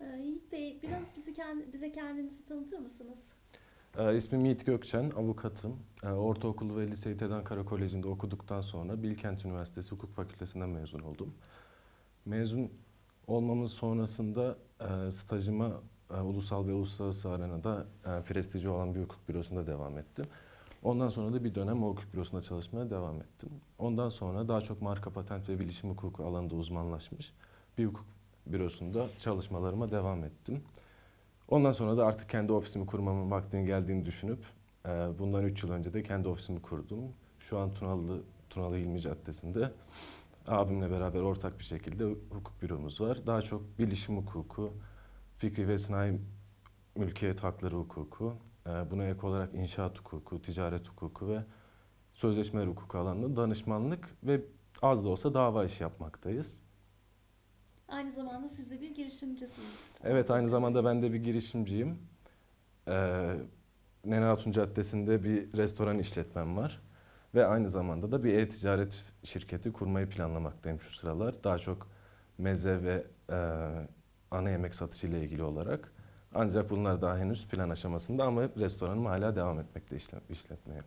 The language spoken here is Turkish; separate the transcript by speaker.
Speaker 1: Ee, Yiğit Bey biraz bizi kend- bize kendinizi tanıtır mısınız?
Speaker 2: Ee, ismim Yiğit Gökçen, avukatım. Ee, ortaokulu ve liseyi TED Ankara Koleji'nde okuduktan sonra Bilkent Üniversitesi Hukuk Fakültesinden mezun oldum. Mezun olmamın sonrasında e, stajıma e, ulusal ve uluslararası arenada e, prestiji olan bir hukuk bürosunda devam ettim. Ondan sonra da bir dönem o hukuk bürosunda çalışmaya devam ettim. Ondan sonra daha çok marka patent ve bilişim hukuku alanında uzmanlaşmış bir hukuk bürosunda çalışmalarıma devam ettim. Ondan sonra da artık kendi ofisimi kurmamın vaktinin geldiğini düşünüp e, bundan 3 yıl önce de kendi ofisimi kurdum. Şu an Tunalı, Tunalı İlmi Caddesi'nde abimle beraber ortak bir şekilde hukuk büromuz var. Daha çok bilişim hukuku, fikri ve sanayi mülkiyet hakları hukuku, e, buna ek olarak inşaat hukuku, ticaret hukuku ve sözleşmeler hukuku alanında danışmanlık ve az da olsa dava işi yapmaktayız.
Speaker 1: Aynı zamanda siz de bir girişimcisiniz.
Speaker 2: Evet aynı zamanda ben de bir girişimciyim. Ee, Nene Hatun Caddesi'nde bir restoran işletmem var. Ve aynı zamanda da bir e-ticaret şirketi kurmayı planlamaktayım şu sıralar. Daha çok meze ve e, ana yemek satışı ile ilgili olarak. Ancak bunlar daha henüz plan aşamasında ama restoranım hala devam etmekte işle- işletmeye.